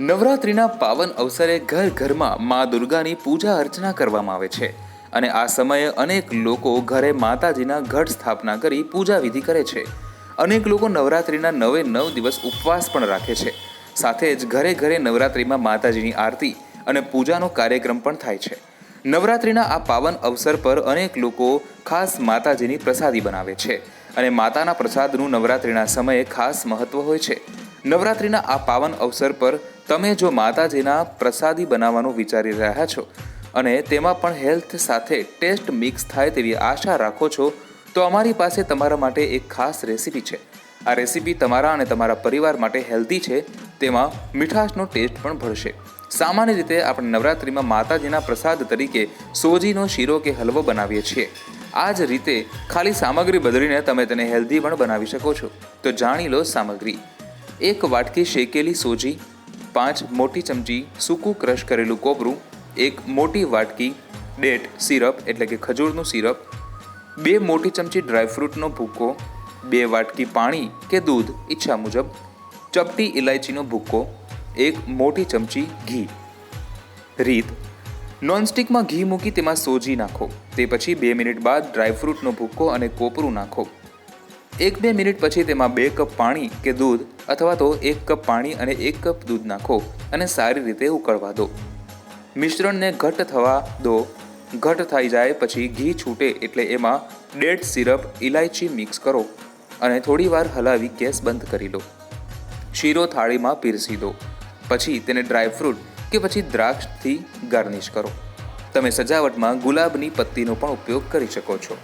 નવરાત્રિના પાવન અવસરે ઘર ઘરમાં મા દુર્ગાની પૂજા અર્ચના કરવામાં આવે છે. અને આ સમયે અનેક લોકો ઘરે માતાજીના ઘટ સ્થાપના કરી પૂજા વિધિ કરે છે. અનેક લોકો નવરાત્રિના નવે નવ દિવસ ઉપવાસ પણ રાખે છે. સાથે જ ઘરે ઘરે નવરાત્રિમાં માતાજીની આરતી અને પૂજાનો કાર્યક્રમ પણ થાય છે. નવરાત્રિના આ પાવન અવસર પર અનેક લોકો ખાસ માતાજીની પ્રસાદી બનાવે છે અને માતાના પ્રસાદનું નવરાત્રિના સમયે ખાસ મહત્વ હોય છે. નવરાત્રિના આ પાવન અવસર પર તમે જો માતાજીના પ્રસાદી બનાવવાનું વિચારી રહ્યા છો અને તેમાં પણ હેલ્થ સાથે ટેસ્ટ મિક્સ થાય તેવી આશા રાખો છો, તો અમારી પાસે તમારા માટે એક ખાસ રેસીપી છે. આ રેસીપી તમારા અને તમારા પરિવાર માટે હેલ્ધી છે, તેમાં મીઠાશનો ટેસ્ટ પણ ભરશે સામાન્ય રીતે આપણે નવરાત્રિમાં માતાજીના પ્રસાદ તરીકે સોજીનો શીરો કે હલવો બનાવીએ છીએ. આ જ રીતે ખાલી સામગ્રી બદલીને તમે તેને હેલ્ધી પણ બનાવી શકો છો. તો જાણી લો સામગ્રી. એક વાટકી શેકેલી સોજી પાંચ મોટી ચમચી સૂકું ક્રશ કરેલું કોપરું એક મોટી વાટકી ડેટ સિરપ એટલે કે ખજૂરનું સિરપ, બે મોટી ચમચી ડ્રાયફ્રૂટનો ભૂક્કો, બે વાટકી પાણી કે દૂધ ઈચ્છા મુજબ, ચપટી ઇલાયચીનો ભૂક્કો, એક મોટી ચમચી ઘી. રીત, નોનસ્ટિકમાં ઘી મૂકી તેમાં સોજી નાખો, તે પછી બે મિનિટ બાદ ડ્રાયફ્રૂટનો ભૂક્કો અને કોપરું નાખો. એક બે મિનિટ પછી તેમાં બે કપ પાણી કે દૂધ અથવા તો એક કપ પાણી અને એક કપ દૂધ નાખો અને સારી રીતે ઉકળવા દો. મિશ્રણને ઘટ્ટ થવા દો. ઘટ્ટ થઈ જાય પછી ઘી છૂટે એટલે એમાં ડેટ સિરપ ઇલાયચી મિક્સ કરો અને થોડીવાર હલાવી ગેસ બંધ કરી લો. શીરો થાળીમાં પીરસી દો. પછી તેને ડ્રાયફ્રૂટ કે પછી દ્રાક્ષથી ગાર્નિશ કરો. તમે સજાવટમાં ગુલાબની પત્તીનો પણ ઉપયોગ કરી શકો છો.